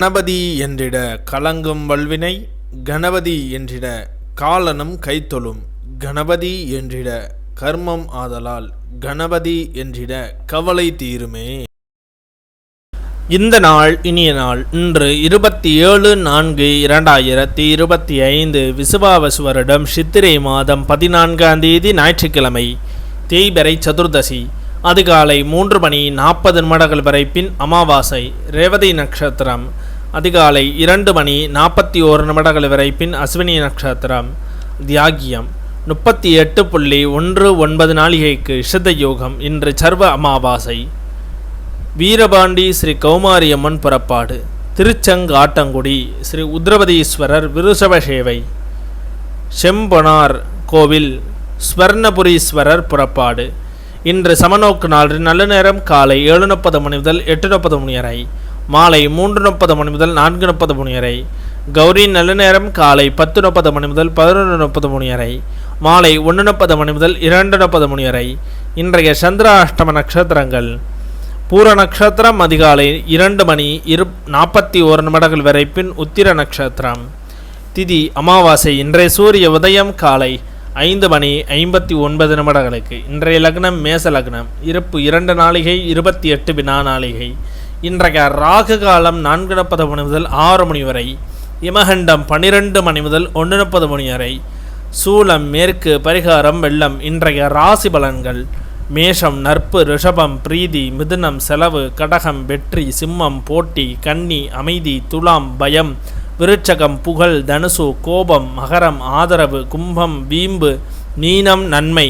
கணபதி என்றிட கலங்கும் வல்வினை கணபதி என்றிட காலனும் கைத்தொழும் கணபதி என்றிட கர்மம் ஆதலால் கணபதி என்றிட கவலை தீருமே. இந்த நாள் இனிய நாள் இன்று இருபத்தி ஏழு நான்கு இரண்டாயிரத்தி இருபத்தி ஐந்து விசுவாவசு வருடம் சித்திரை மாதம் பதினான்காம் தேதி ஞாயிற்றுக்கிழமை தேய்பிறை சதுர்தசி. அதிகாலை மூன்று மணி நாற்பது நிமிடங்கள் வரை பின் அமாவாசை ரேவதி நட்சத்திரம். அதிகாலை இரண்டு மணி நாற்பத்தி ஓரு நிமிடங்கள் வரை பின் அஸ்வினி நட்சத்திரம். தியாகியம். முப்பத்தி எட்டு புள்ளி ஒன்று ஒன்பது நாளிகைக்கு இஷத யோகம் இன்று சர்வ அமாவாசை. வீரபாண்டி ஸ்ரீ கௌமாரியம்மன் புறப்பாடு. திருச்செங்காட்டங்குடி ஸ்ரீ உத்ரபதீஸ்வரர் விருஷப சேவை செம்பொனார் கோவில் ஸ்வர்ணபுரீஸ்வரர் புறப்பாடு. இன்று சமநோக்கு நாள். நல்ல நேரம். காலை ஏழு முப்பது மணி முதல் எட்டு முப்பது மணி வரை. மாலை மூன்று முப்பது மணி முதல் நான்கு முப்பது மணி வரை. கௌரி நல்ல நேரம். காலை பத்து முப்பது மணி முதல் பதினொன்று முப்பது மணி வரை. மாலை ஒன்று முப்பது மணி முதல் இரண்டு முப்பது மணி வரை. இன்றைய சந்திராஷ்டம நட்சத்திரங்கள். பூர நட்சத்திரம் அதிகாலை இரண்டு மணி இரு நாற்பத்தி ஓரு நிமிடங்கள் வரை பின் உத்திர நட்சத்திரம். திதி அமாவாசை. இன்றைய சூரிய உதயம் காலை ஐந்து மணி ஐம்பத்தி ஒன்பது நிமிடங்களுக்கு இன்றைய லக்னம் மேச லக்னம் இருப்பு இரண்டு நாளிகை இருபத்தி எட்டு வினா நாளிகை. இன்றைய ராகு காலம் நான்கு முப்பது மணி முதல் ஆறு மணி வரை இமகண்டம் பன்னிரெண்டு மணி முதல் ஒன்று முப்பது மணி வரை. சூலம் மேற்கு பரிகாரம் வெள்ளம் இன்றைய ராசி பலன்கள். மேஷம் நற்பு ரிஷபம் பிரீதி மிதுனம் செலவு கடகம் வெற்றி சிம்மம் போட்டி கன்னி அமைதி துலாம் பயம் விருட்சகம் புகழ் தனுசு கோபம் மகரம் ஆதரவு கும்பம் வீம்பு மீனம் நன்மை.